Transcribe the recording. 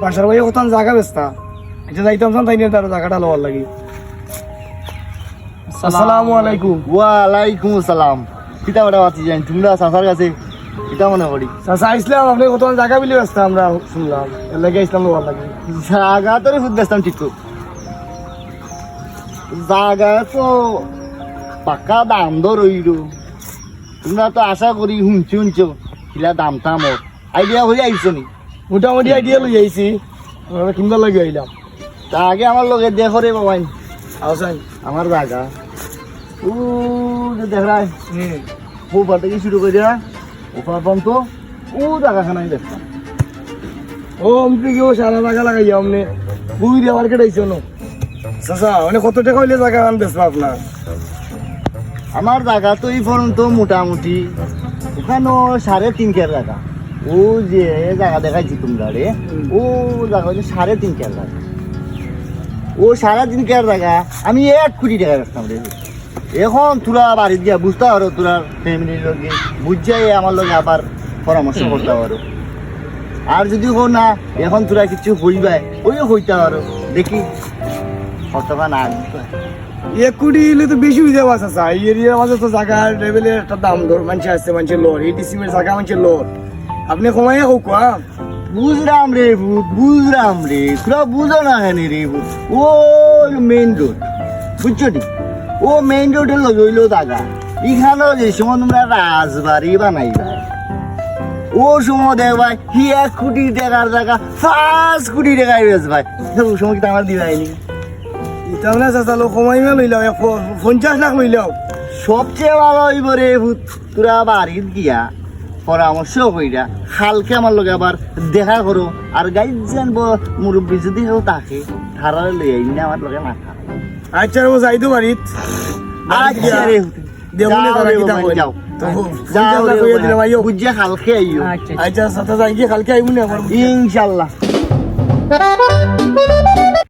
বাসার ভাই কত জায়গা বেস্তা এটা যাইতাম তাই নিয়ে তার জায়গাটা লওয়ার লাগি। আসসালামু আলাইকুম। ওয়ালাইকুম আসসালাম। কিতা বড় জানি? তোমরা সাসার কাছে কিতা মনে করি? আসলাম আপনি কত জায়গা বিলি ব্যস্ত আমরা শুনলাম। এর লাগে ইসলাম লওয়ার লাগি। তোর খুব ব্যস্তাম ঠিক তো জাগা তো পাক্কা দাম দর রইল। তোমরা তো আশা করি শুনছি শুনছো। কিলা দাম টাম আইডিয়া হয়ে আইছো নি মোটামুটি আইডিয়া লই আইছি আমরা কিনবার লাগি আইলাম তা আগে আমার লগে দেখো রে বাবাই। আসাই আমার জাগা ও যে দেখ রায় ওপার থেকে শুরু করে দেয়া ওপার পর্যন্ত ও জায়গাখানাই দেখতাম ও অমনি কি ও সারা জায়গা লাগাই আমনে বুই দিয়ে মার্কেট আইছো নো? চাচা মানে কত টাকা হইলে জায়গা আন বেসবা আপনার আমার জায়গা তো এই পর্যন্ত মোটামুটি। ওখানে সাড়ে তিন কের জায়গা ও যে জায়গা দেখাইছি তোমরা রে ও জায়গা হচ্ছে সাড়ে তিন কের জায়গা। ও সাড়ে তিন কের জায়গা আমি এক কোটি টাকা রাখতাম রে। এখন তোরা বাড়িতে গিয়া বুঝতে পারো তোরা ফ্যামিলির লোকে বুঝাই আমার লোক আবার পরামর্শ করতে পারো। আর যদি হো না এখন তোরা কিছু হইবাই ওইও হইতে পারো। দেখি কতক্ষণ আগে এক কোটি হইলে তো বেশি হয়ে চাচা এই এরিয়ার মাঝে তো জায়গা লেভেলের একটা দাম ধর মানুষ আসছে মানুষের লোর এই ডিসিমের জায়গা মানুষের লোর আপনি কমাই হোক হ্যাঁ বুঝলাম রে ভূত বুঝলাম রে। তোরা বুঝো না কেন রে ভূত? ও মেইন রোড বুঝছ নি? ও মেইন রোডের লগে হইল জায়গা এখানেও যে সময় তোমরা রাজবাড়ি বানাইবা। ও সময় দেখবাই হি এক কোটি টাকার জায়গা পাঁচ কোটি টাকায় বেচবাই ও সময় কি আমার দিবাইনি এটা মানে চাচা লোক কমাই মে লইলাও এক পঞ্চাশ লাখ লইলাও সবচেয়ে ভালো হইব রে ভূত তোরা বাড়িত গিয়া পরামর্শ কইরা হালকে আমার লগে আবার দেখা করো। আর গাইড জানব মুরব্বী যদি কেউ থাকে ধারারে লই আইনি আমার লগে মাথা। আচ্ছা ও বাড়িত। আচ্ছা রে? যাও তো যাও হইয়া দিলাম, হালকে আইও আচ্ছা চাচা যাই গিয়ে কালকে আইবো না আমার ইনশাল্লাহ।